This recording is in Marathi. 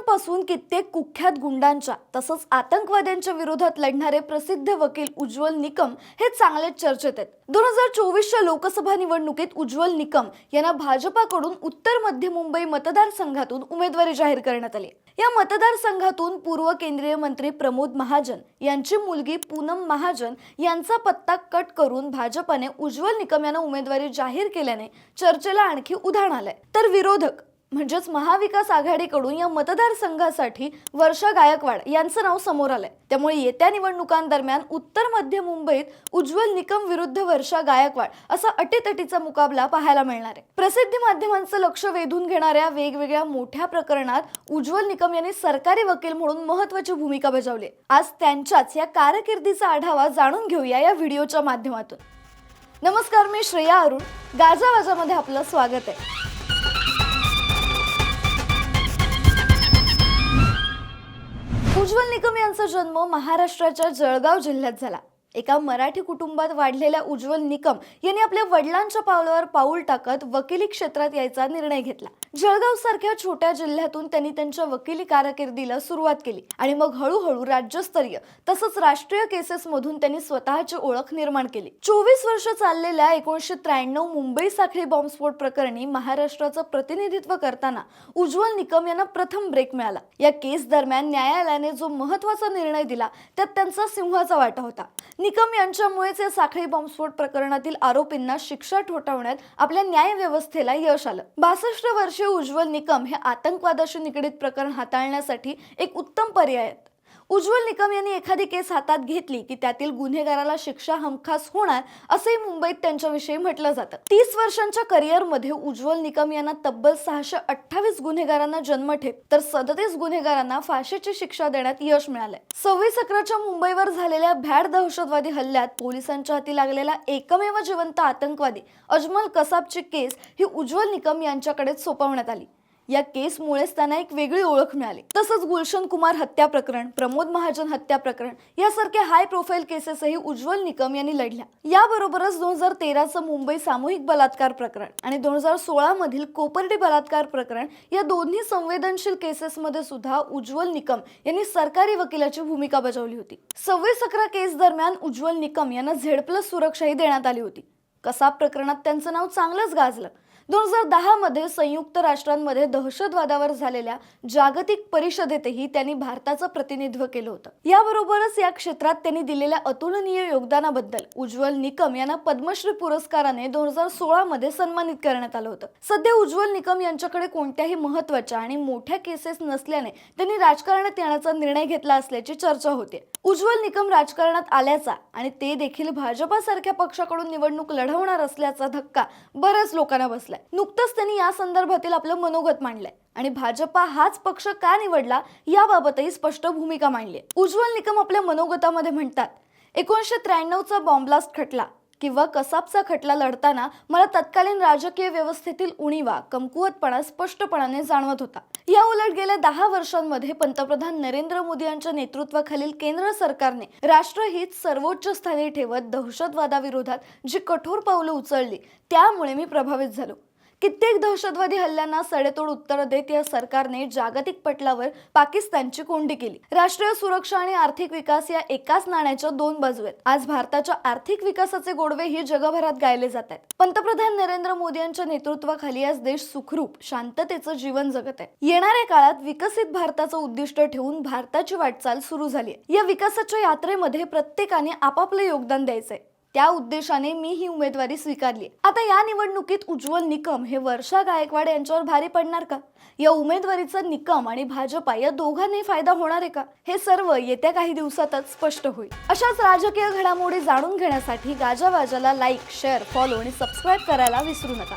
वर्षांपासून कित्येक कुख्यात गुंडांच्या तसंच आतंकवाद्यांच्या विरोधात लढणारे प्रसिद्ध वकील उज्ज्वल निकम हे चांगलेच चर्चेत आहेत. दोन हजार चोवीसच्या लोकसभा निवडणुकीत उज्ज्वल निकम यांना भाजपाकडून उत्तर मध्य मुंबई मतदारसंघातून उमेदवारी जाहीर करण्यात आली. या मतदारसंघातून पूर्व केंद्रीय मंत्री प्रमोद महाजन यांची मुलगी पूनम महाजन यांचा पत्ता कट करून भाजपाने उज्ज्वल निकम यांना उमेदवारी जाहीर केल्याने चर्चेला आणखी उधाण आलंय. तर विरोधक म्हणजेच महाविकास आघाडीकडून या मतदारसंघासाठी वर्षा गायकवाड यांचं नाव समोर आलंय. त्यामुळे येत्या निवडणुकांदरम्यान उत्तर मध्य मुंबईत उज्ज्वल निकम विरुद्ध वर्षा गायकवाड असा अटीतटीचा मुकाबला पाहायला मिळणार आहे. प्रसिद्धी माध्यमांचं लक्ष वेधून घेणाऱ्या वेगवेगळ्या मोठ्या प्रकरणात उज्ज्वल निकम यांनी सरकारी वकील म्हणून महत्वाची भूमिका बजावली आज त्यांच्याच या कारकिर्दीचा आढावा जाणून घेऊया या व्हिडिओच्या माध्यमातून. नमस्कार मी श्रेया अरुण. गाजावाजामध्ये आपलं स्वागत आहे. उज्ज्वल निकम यांचा जन्म महाराष्ट्राच्या जळगाव जिल्ह्यात झाला. एका मराठी कुटुंबात वाढलेल्या उज्ज्वल निकम यांनी आपल्या वडिलांच्या पावलावर पाऊल टाकत वकिली क्षेत्रात यायचा निर्णय घेतला. जळगाव सारख्या छोट्या जिल्ह्यातून त्यांनी त्यांच्या वकिली कारकिर्दीला सुरुवात केली आणि मग हळूहळू राज्यस्तरीय तसंच राष्ट्रीय केसेस मधून त्यांनी स्वतःची ओळख निर्माण केली. चोवीस वर्ष चाललेल्या एकोणीसशे त्र्याण्णव मुंबई साखळी बॉम्बस्फोट प्रकरणी महाराष्ट्राचं प्रतिनिधित्व करताना उज्ज्वल निकम यांना प्रथम ब्रेक मिळाला. या केस दरम्यान न्यायालयाने जो महत्त्वाचा निर्णय दिला त्यात त्यांचा सिंहाचा वाटा होता. निकम यांच्यामुळेच या साखळी बॉम्बस्फोट प्रकरणातील आरोपींना शिक्षा ठोठावण्यात आपल्या न्यायव्यवस्थेला यश आलं. बासष्ट वर्ष उज्ज्वल निकम हे आतंकवादाशी निगडीत प्रकरण हाताळण्यासाठी एक उत्तम पर्याय आहेत. उज्ज्वल निकम यांनी एखादी केस हातात घेतली की त्यातील गुन्हेगाराला शिक्षा हमखास होणार असंही मुंबईत त्यांच्याविषयी म्हटलं जातं. तीस वर्षांच्या करिअरमध्ये उज्ज्वल निकम यांना तब्बल सहाशे अठ्ठावीस गुन्हेगारांना जन्मठेप तर सदतीस गुन्हेगारांना फाशीची शिक्षा देण्यात यश मिळालंय. सव्वीस अकराच्या मुंबईवर झालेल्या भ्याड दहशतवादी हल्ल्यात पोलिसांच्या हाती लागलेला एकमेव जिवंत आतंकवादी अजमल कसाबची केस ही उज्ज्वल निकम यांच्याकडे सोपवण्यात आली. या केसमुळेच त्यांना एक वेगळी ओळख मिळाली. तसंच गुलशन कुमार हत्या प्रकरण प्रमोद महाजन हत्या प्रकरण यासारख्या हाय प्रोफाईल केसेसही उज्ज्वल निकम यांनी लढल्या. याबरोबरच दोन हजार तेराचं मुंबई सामूहिक बलात्कार प्रकरण आणि दोन हजार सोळा मधील कोपर्डी बलात्कार प्रकरण या दोन्ही संवेदनशील केसेसमध्ये सुद्धा उज्ज्वल निकम यांनी सरकारी वकिलाची भूमिका बजावली होती. सव्वीस अकरा केस दरम्यान उज्ज्वल निकम यांना झेड प्लस सुरक्षाही देण्यात आली होती. कसाब प्रकरणात त्यांचं नाव चांगलंच गाजलं. दोन हजार दहा मध्ये संयुक्त राष्ट्रांमध्ये दहशतवादावर झालेल्या जागतिक परिषदेतही त्यांनी भारताचं प्रतिनिधित्व केलं होतं. याबरोबरच या क्षेत्रात त्यांनी दिलेल्या अतुलनीय योगदानाबद्दल उज्ज्वल निकम यांना पद्मश्री पुरस्काराने दोन हजार सोळा मध्ये सन्मानित करण्यात आलं होतं. सध्या उज्ज्वल निकम यांच्याकडे कोणत्याही महत्त्वाच्या आणि मोठ्या केसेस नसल्याने त्यांनी राजकारणात येण्याचा निर्णय घेतला असल्याची चर्चा होते. उज्ज्वल निकम राजकारणात आल्याचा आणि ते देखील भाजपासारख्या पक्षाकडून निवडणूक लढवणार असल्याचा धक्का बऱ्याच लोकांना बसलाय. नुकतंच त्यांनी या संदर्भातील आपलं मनोगत मांडलंय. आणि भाजपा हाच पक्ष का निवडला याबाबतही स्पष्ट भूमिका मांडली उज्ज्वल निकम आपल्या मनोगतामध्ये म्हणतात एकोणीसशे त्र्याण्णवचा बॉम्बलास्ट खटला किंवा कसाबचा खटला लढताना मला तत्कालीन राजकीय व्यवस्थेतील उणीवा कमकुवतपणा स्पष्टपणाने जाणवत होता. या उलट गेल्या दहा वर्षांमध्ये पंतप्रधान नरेंद्र मोदी यांच्या नेतृत्वाखालील केंद्र सरकारने राष्ट्रहित सर्वोच्च स्थानी ठेवत दहशतवादाविरोधात जी कठोर पावलं उचलली त्यामुळे मी प्रभावित झालो. कित्येक दहशतवादी हल्ल्यांना सडेतोड उत्तर देत या सरकारने जागतिक पटलावर पाकिस्तानची कोंडी केली. राष्ट्रीय सुरक्षा आणि आर्थिक विकास या एकाच नाण्याच्या दोन बाजू आहेत. आज भारताच्या आर्थिक विकासाचे गोडवे ही जगभरात गायले जात आहेत. पंतप्रधान नरेंद्र मोदी यांच्या नेतृत्वाखाली आज देश सुखरूप शांततेचं जीवन जगत आहे. येणाऱ्या काळात विकसित भारताचं उद्दिष्ट ठेवून भारताची वाटचाल सुरू झाली आहे. या विकासाच्या यात्रेमध्ये प्रत्येकाने आपापलं योगदान द्यायचंय. त्या उद्देशाने मी ही उमेदवारी स्वीकारली. आता या निवडणुकीत उज्ज्वल निकम हे वर्षा गायकवाड यांच्यावर भारी पडणार का? या उमेदवारीचा निकम आणि भाजपा या दोघांनाही फायदा होणार आहे का? हे सर्व येत्या काही दिवसातच स्पष्ट होईल. अशाच राजकीय घडामोडी जाणून घेण्यासाठी गाजावाजाला लाईक शेअर फॉलो आणि सबस्क्राईब करायला विसरू नका.